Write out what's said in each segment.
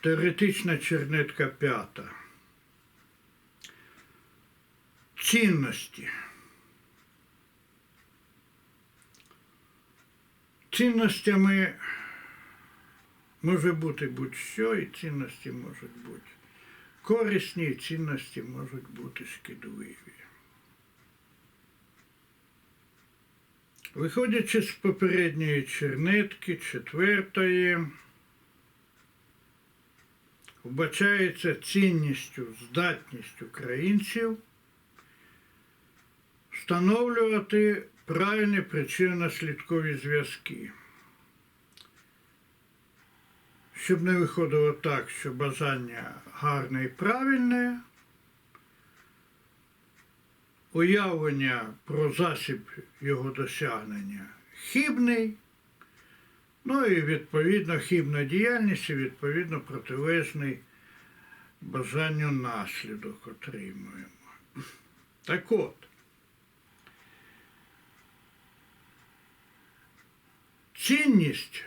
Теоретична чернетка п'ята. Цінності. Цінностями може бути будь-що, і цінності можуть бути корисні, і цінності можуть бути шкідливі. Виходячи з попередньої чернетки, четвертої, вбачається цінністю, здатність українців встановлювати правильні причинно-наслідкові зв'язки. Щоб не виходило так, що бажання гарне і правильне, уявлення про засіб його досягнення хибний, ну і відповідно хибна діяльність і відповідно протилежний бажанню наслідок отримуємо. Так от, цінність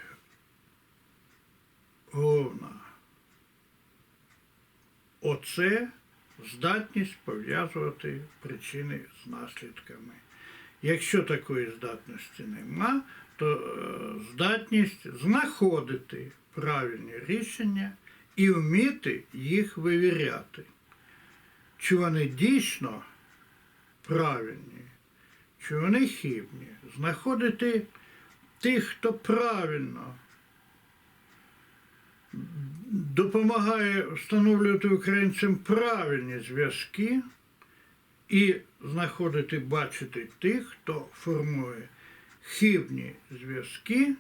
головна. Оце здатність пов'язувати причини з наслідками. Якщо такої здатності нема, то е, здатність знаходити правильні рішення і вміти їх вивіряти. Чи вони дійсно правильні, чи вони хибні. Знаходити тих, хто правильно допомагає встановлювати українцям правильні зв'язки і знаходити, бачити тих, хто формує хибні зв'язки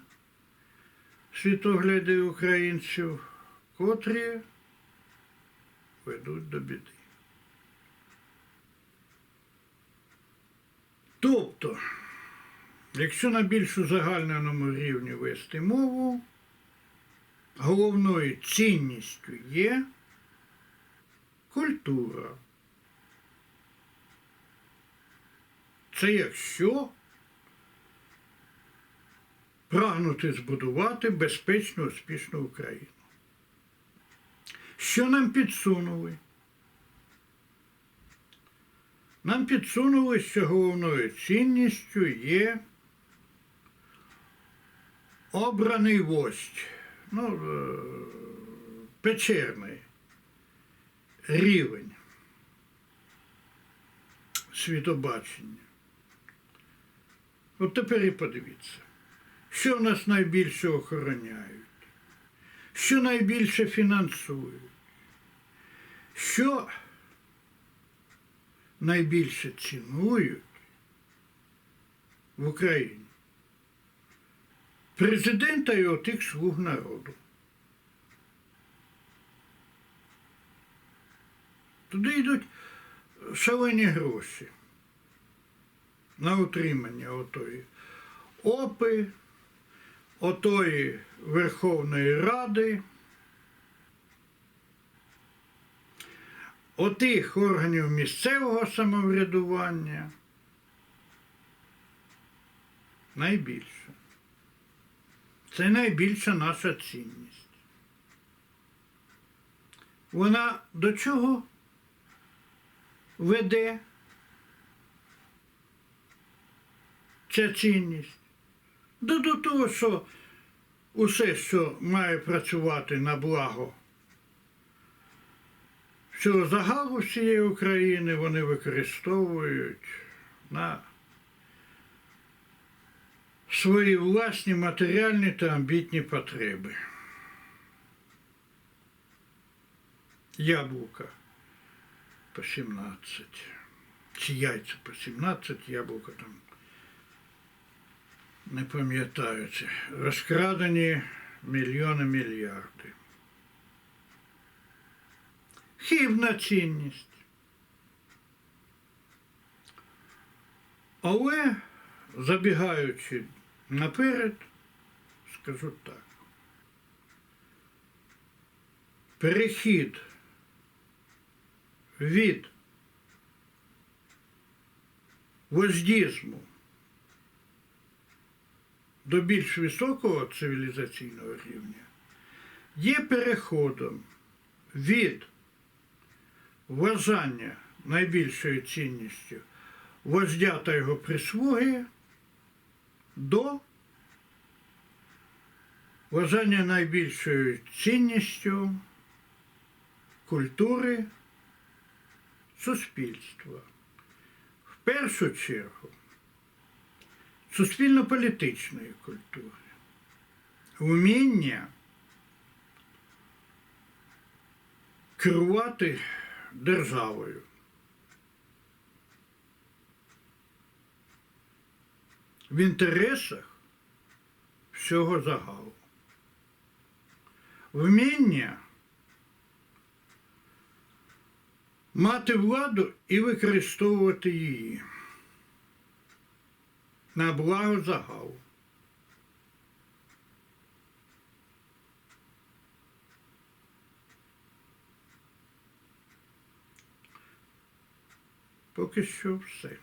в світогляді українців, котрі ведуть до біди. Тобто, якщо на більш узагальненому рівні вести мову, головною цінністю є культура. Це якщо прагнути збудувати безпечну, успішну Україну. Що нам підсунули? Нам підсунули, що головною цінністю є обраний вождь ну, е, печерний рівень світобачення. От тепер і подивіться, що в нас найбільше охороняють, що найбільше фінансують, що найбільше цінують в Україні президента і отих слуг народу. Туди йдуть шалені гроші на утримання отої опи, отої Верховної Ради, отих органів місцевого самоврядування. Найбільше. Це найбільша наша цінність. Вона до чого веде ця цінність? До, до того, що усе, що має працювати на благо всього загалу всієї України, вони використовують на свої власні матеріальні та амбітні потреби. Яблука по 17. Чи яйця по 17, яблука там. Не пам'ятаю. Розкрадені мільйони мільярди. Хибна цінність. Але забігаючи наперед, скажу так. Перехід від вождізму до більш високого цивілізаційного рівня є переходом від вважання найбільшою цінністю вождя та його прислуги до вважання найбільшою цінністю культури суспільства. В першу чергу суспільно-політичної культури. Вміння керувати державою. В інтересах всього загалу. Вміння мати владу і використовувати її на благо загалу. Поки що все.